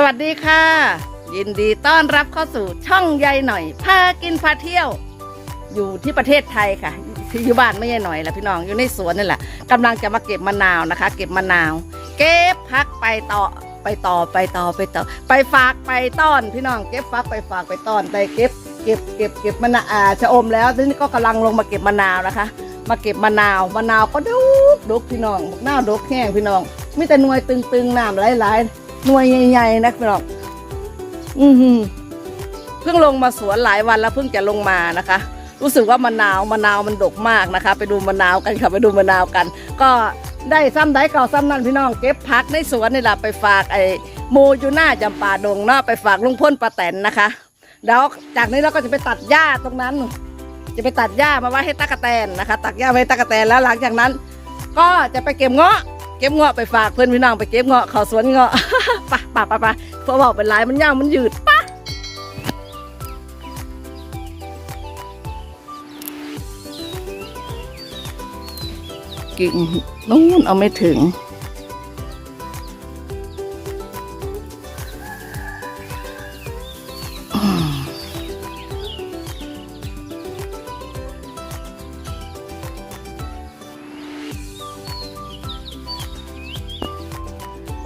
สวัสดีค่ะ ยินดีต้อนรับเข้าสู่ช่องยายหน่อยพากินพาเที่ยว อยู่ที่ประเทศไทยค่ะที่อยู่บ้านไม่ใช่หน่อยละพี่น้องอยู่ในสวนนี่แหละกำลังจะมาเก็บมะนาวนะคะ เก็บมะนาว เก็บพักไปต่อไปต่อไปต่อไปต่อ ไปฝากไปต้อน พี่น้องเก็บฟักไปฝากไปต้อนไปเก็บ เก็บเก็บเก็บมะนาวอ่าชะอมแล้วทีนี้ก็กำลังลงมาเก็บมะนาวนะคะ มาเก็บมะนาวมะนาวก็ดุกดุกพี่น้องหน้าดุกแห้งพี่น้องมีแต่หน่วยตึงๆน้ำไหลๆ หน่วยใหญ่ๆนะพี่น้องอือหือเพิ่งลงมาสวนหลายวันแล้วเพิ่งจะลงมานะคะ รู้สึกว่ามะนาวมะนาวมันดกมากนะคะ ไปดูมะนาวกันค่ะไปดูมะนาวกัน ก็ได้ซ้ำได้เก่าซ้ำนั่นพี่น้องเก็บพักในสวนนี่แหละไปฝากไอ้โมยูน้าจำปาดงเนาะไปฝากลุงพ่นป้าแตนนะคะแล้วจากนี้เราก็จะไปตัดหญ้าตรงนั้น จะไปตัดหญ้ามาไว้ให้ตากะแตนนะคะ ตัดหญ้าไว้ตากะแตนแล้วหลังจากนั้น ก็จะไปเก็บเงาะ เก็บเงาะไปฝากเพื่อนพี่น้องไปเก็บเงาะเขาสวนเงาะปะปะปะปะเพราะบอกเป็นลายมันยาวมันยืดปะกิ่งนู้นเอาไม่ถึง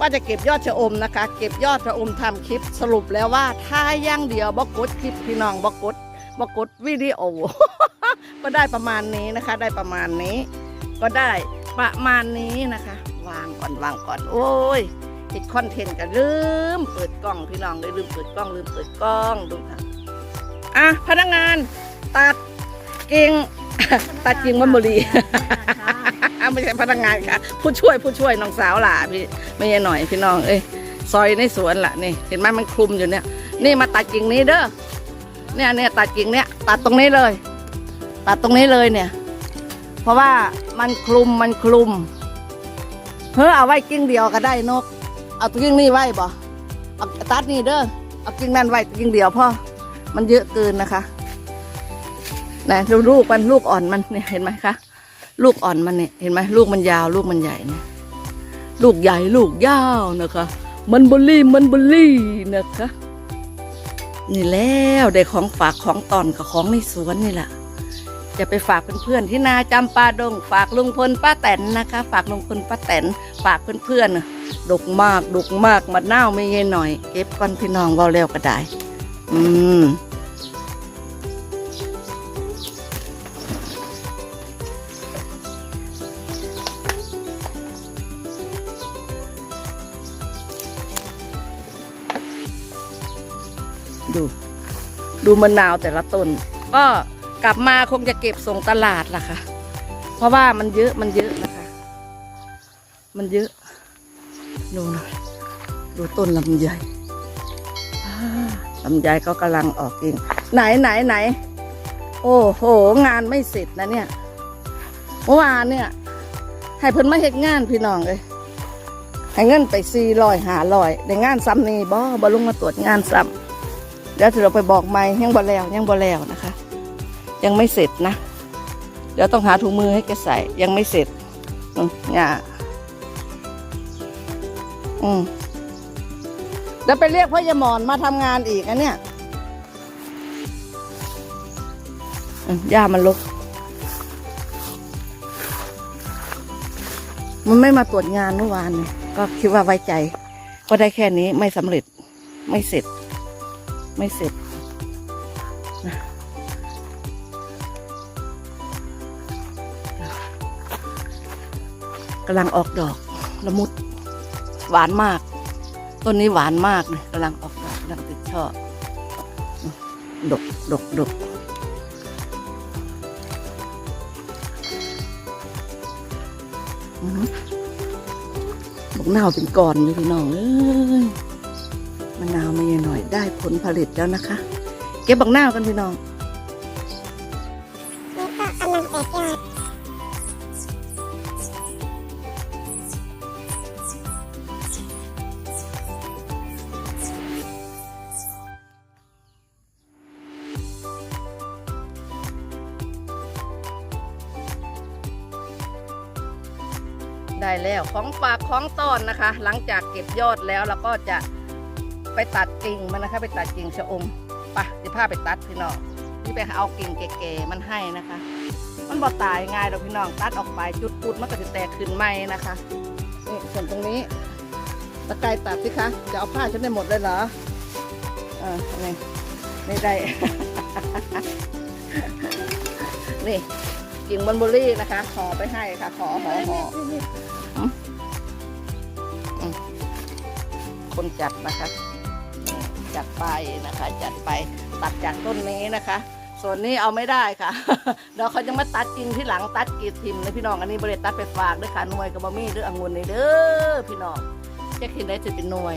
ว่าจะเก็บยอดชะอมนะคะ เก็บยอดชะอมทำคลิปสรุปแล้วว่าถ้าย่างเดียวบอกกดคลิปพี่น้องบอกกดบอกกดวิดีโอ ก็ได้ประมาณนี้นะคะ ได้ประมาณนี้ ก็ได้ประมาณนี้นะคะ วางก่อนวางก่อน โอ้ยติดคอนเทนต์กันลืมเปิดกล้องพี่น้องเลยลืมเปิดกล้องลืมเปิดกล้องดูค่ะอะพนักงานตัดกิ่ง ตัดกิ่งมันบุรีไม่ใช่พนักงานค่ะ ผู้ช่วยผู้ช่วยน้องสาวล่ะพี่ไม่ใช่หน่อยพี่น้องเอ้ยซอยในสวนล่ะนี่ เห็นไหมมันคลุมอยู่เนี่ย นี่มาตัดกิ่งนี้เด้อเนี่ยเนี่ยตัดกิ่งเนี่ยตัดตรงนี้เลย ตัดตรงนี้เลยเนี่ย เพราะว่ามันคลุมมันคลุมเฮ้อเอาไว้กิ่งเดียวก็ได้นก เอากิ่งนี้ไว้บ่เอาตัดนี่เด้อเอากิ่งนั้นไว้กิ่งเดียวพ่อมันเยอะเกินนะคะ นะดูลูกมันลูกอ่อนมันเนี่ยเห็นไหมคะลูกอ่อนมันเนี่ยเห็นไหมลูกมันยาว ลูกมันใหญ่เนี่ยลูกใหญ่ลูกยาวนะคะ มันบลี่มันบลี่นะคะ นี่แล้วได้ของฝากของตอนกับของในสวนนี่แหละจะไปฝากเพื่อนๆที่นาจำปาดง ฝากลุงพลป้าแตนนะคะ ฝากลุงพลป้าแตนฝากเพื่อนๆดกมากดกมากมาเน่าวไม่เย็นหน่อย เก็บก้อนพี่น้องเบาแล้วก็ได้ อืม ดู ดูมะนาวแต่ละต้น ก็กลับมาคงจะเก็บส่งตลาดล่ะค่ะ เพราะว่ามันเยอะมันเยอะนะคะ มันเยอะ ดูหน่อยดูต้นลำไยอ่ลำไยก็กำลังออกเองไหนไหนไหน โอ้โห งานไม่เสร็จนะเนี่ยเมื่อวานเนี่ย ให้เพิ่นมาเฮ็ดงานพี่น้องเลยให้เงินไปสี่ร้อยหาร้อยในงานซ้ำนี่บ่บ่ลงมาตรวจงานซ้ำ เดี๋ยวเราไปบอกไม่ยังบ่แล้วยังบ่แล้วนะคะ ยังไม่เสร็จนะ เดี๋ยวต้องหาถุงมือให้แกใส่ยังไม่เสร็จอืมเนี่ยอืมเดี๋ยวไปเรียกพ่อยาหมอนมาทำงานอีกอันเนี่ยอืมย่ามันลกมันไม่มาตรวจงานเมื่อวาน ก็คิดว่าไว้ใจ ก็ได้แค่นี้ไม่สำเร็จไม่เสร็จ ไม่เสร็จนะกำลังออกดอกละมุด หวานมาก ต้นนี้หวานมากเลยกำลังออกดอกกำลังติดช่อดกดกดกอื้อหือบอกเน่าวเป็นก่อนเลยพี่น้องเอ้ยะนาวมาเยอะหน่อยได้ผลผลิตแล้วนะคะ เก็บบักนากันพี่น้องแล้วก็กำลังแตกยอดได้แล้วของฝากของต้อนนะคะ หลังจากเก็บยอดแล้วเราก็จะ ไปตัดกิ่งมันนะคะ ไปตัดกิ่งชะอมไปะจะพาไปตัดพี่น้องที่ไปเอากิ่งแก่ๆมันให้นะคะ มันบ่ตายง่ายดอกพี่น้องตัดออกไปจุดปุดมันก็จะแตกขึ้นใหม่นะคะนี่ส่วนตรงนี้ตะไคร้ตัดสิคะจะเอาผ้าฉันได้หมดเลยเหรอเออนี่ไม่ได้ นี่กิ่งบอนบุรี่นะคะห่อไปให้ค่ะ ขอห่อห่ออืมอืมคนจัดนะคะนี่ จัดไปนะคะ จัดไปตัดจากต้นนี้นะคะ ส่วนนี้เอาไม่ได้ค่ะเดี๋ยวเขาจะมาตัดจริงที่หลังตัดกีดทิมนะพี่น้องอันนี้บริตัดไปฝากด้วยค่ะหน่วยกับบะมี่หรือองุ่นนี่เด้อพี่น้องแจ็คกินได้จะเป็นหน่วย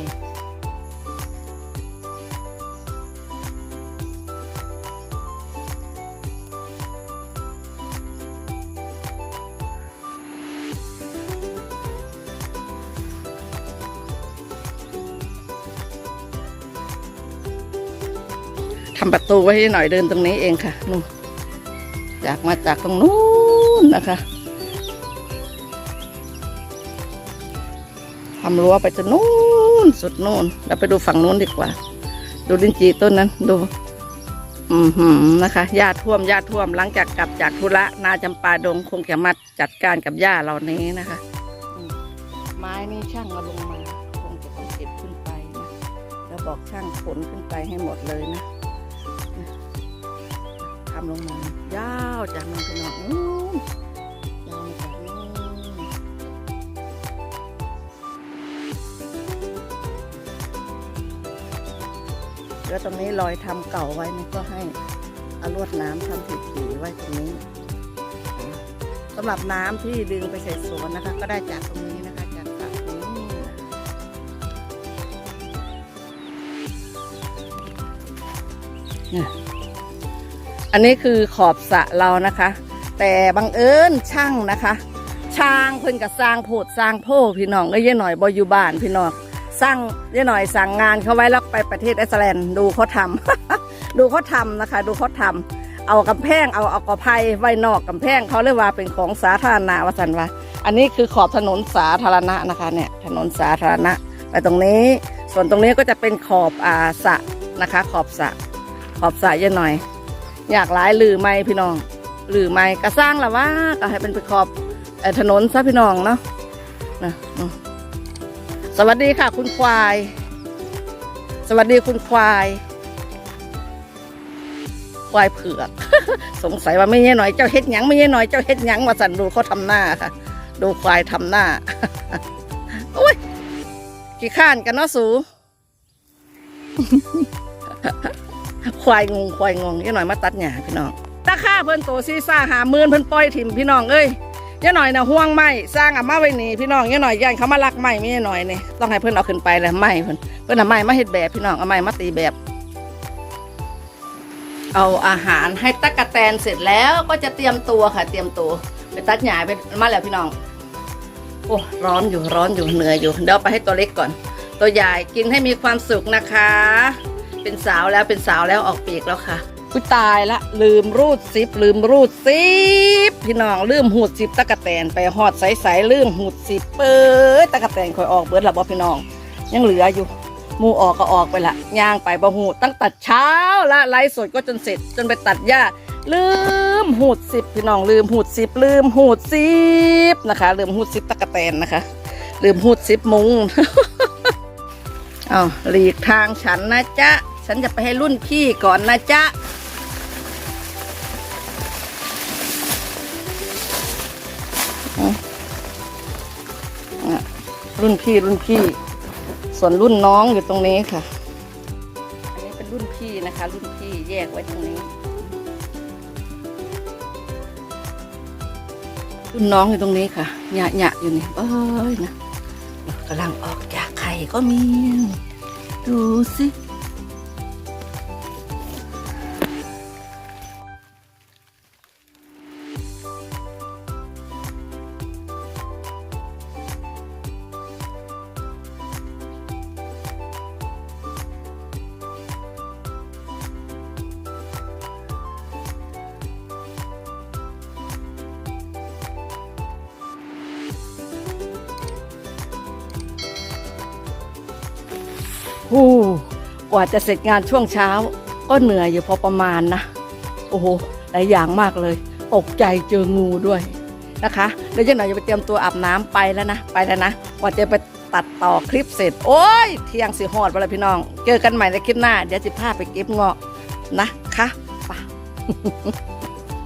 ทำประตูไว้ให้หน่อยเดินตรงนี้เองค่ะนู่นจากมาจากตรงนู้นนะคะทำรั้วไปจนนู้นสุดนู้นเราไปดูฝั่งนู้นดีกว่า ดูลิ้นจีต้นนั้นดู อืมหืมนะคะหญ้าท่วมหญ้าท่วมหลังจากกลับจากธุระนาจำปาดงคงจะมาจัดการกับหญ้าเหล่านี้นะคะ ไม้นี่ช่างเอาลงมาคงจะต้องเก็บขึ้นไปนะแล้วบอกช่างขนขึ้นไปให้หมดเลยนะ ทำลงมายาวจากมันไปหน่อยนู้นยาวมาจากนู้นแล้วตรงนี้รอยทำเก่าไว้นี่ก็ให้อาลวดน้ำทำถีๆไว้ตรงนี้สำหรับน้ำที่ดึงไปใส่สวนนะคะ ก็ได้จากตรงนี้นะคะจากสระนี้เนี่ย อันนี้คือขอบสะเรานะคะ แต่บังเอิญช่างนะคะ ช่างเพิ่นกับสร้างโพดสร้างโพพี่น้องก็เย่หน่อยบอยู่บ้านพี่น้องสร้างเย่หน่อยสั่งงานเขาไว้แล้วไปประเทศไอซ์แลนด์ดูเขาทำดูเขาทำนะคะ ดูเขาทำเอากำแพงเอาเอากระไพไว้นอกกำแพงเขาเรียกว่าเป็นของสาธารณะวสันว่าอันนี้คือขอบถนนสาธารณะนะคะเนี่ยถนนสาธารณะไปตรงนี้ ส่วนตรงนี้ก็จะเป็นขอบอาสะนะคะ ขอบสะขอบสะเย่หน่อย อยากหลายลือไม่พี่น้องลือไม่ก็สร้างละว่าก็ให้เป็นไปขอบอถนนซะพี่น้องเนาะนะสวัสดีค่ะคุณควาย สวัสดีคุณควาย ควายเผือก สงสัยว่าไม่เงี้ยหน่อยเจ้าเฮ็ดหยังไม่เงี้ยหน่อยเจ้าเฮ็ดหยังมาสั่นดูเขาทำหน้าค่ะ ดูควายทำหน้าโอ้ยกี่ข้านกันเนาะสู ควายงงควายงงยี่หน่อยมาตัดหญ้าพี่น้องตาค่าเพิ่นโตซีซ่าหามื่นเพิ่นปล่อยถิ่มพี่น้องเอ้ยยี่หน่อยนะห่วงไม้สร้างอะมาไว้นี่พี่น้องยี่หน่อยย่านเขามาลักไม้ไม่ยี่หน่อยนี่ต้องให้เพิ่นเอาขึ้นไปเลยไม้เพิ่นเพิ่นเอาไม้มาเฮ็ดแบบพี่น้องเอาไม้มาตีแบบ เอาอาหารให้ตักกะแตนเสร็จแล้วก็จะเตรียมตัวค่ะ เตรียมตัวไปตัดหญ้าไปมาแล้วพี่น้องโอ้ร้อนอยู่ร้อนอยู่เหนื่อยอยู่เดี๋ยวเอาไปให้ตัวเล็กก่อน ตัวใหญ่กินให้มีความสุขนะคะ เป็นสาวแล้วเป็นสาวแล้วออกปีกแล้วค่ะกูตายละลืมรูดซิปลืมรูดซิปพี่น้องลืมหูดซิปตะกะแตนไปหอดใสๆลืมหูดซิปเปิดตะกะแตนคอยออกเบิดละบ่พี่น้อง ยังเหลืออยู่มูออกก็ออกไปละย่างไปบ่หูตั้งตัดเช้าละไลฟ์สดก็จนเสร็จจนไปตัดหญ้าลืมหูดซิปพี่น้องลืมหูดซิปลืมหูดซิปนะคะ ลืมหูดซิปตะกะแตนนะคะ ลืมหูดซิปมุงเอาหลีกทางฉันนะจ๊ะ ฉันจะไปให้รุ่นพี่ก่อนนะจ๊ะ รุ่นพี่รุ่นพี่ ส่วนรุ่นน้องอยู่ตรงนี้ค่ะ อันนี้เป็นรุ่นพี่นะคะ รุ่นพี่แยกไว้ตรงนี้ รุ่นน้องอยู่ตรงนี้ค่ะหยะหยะอยู่นี่เอ้ยนะกำลังออกจากไข่ก็มี ดูสิ ฮู้กว่าจะเสร็จงานช่วงเช้า ก็เหนื่อยอยู่พอประมาณนะ โอ้โห หลายอย่างมากเลย ตกใจเจองูด้วยนะคะเดี๋ยวยังหน่อยจะไปเตรียมตัวอาบน้ำไปแล้วนะ ไปแล้วนะ กว่าจะไปตัดต่อคลิปเสร็จ โอ้ย เที่ยงสิหอดไปแล้วพี่น้อง เจอกันใหม่ในคลิปหน้า เดี๋ยวจะพาไปเก็บเงาะนะคะไป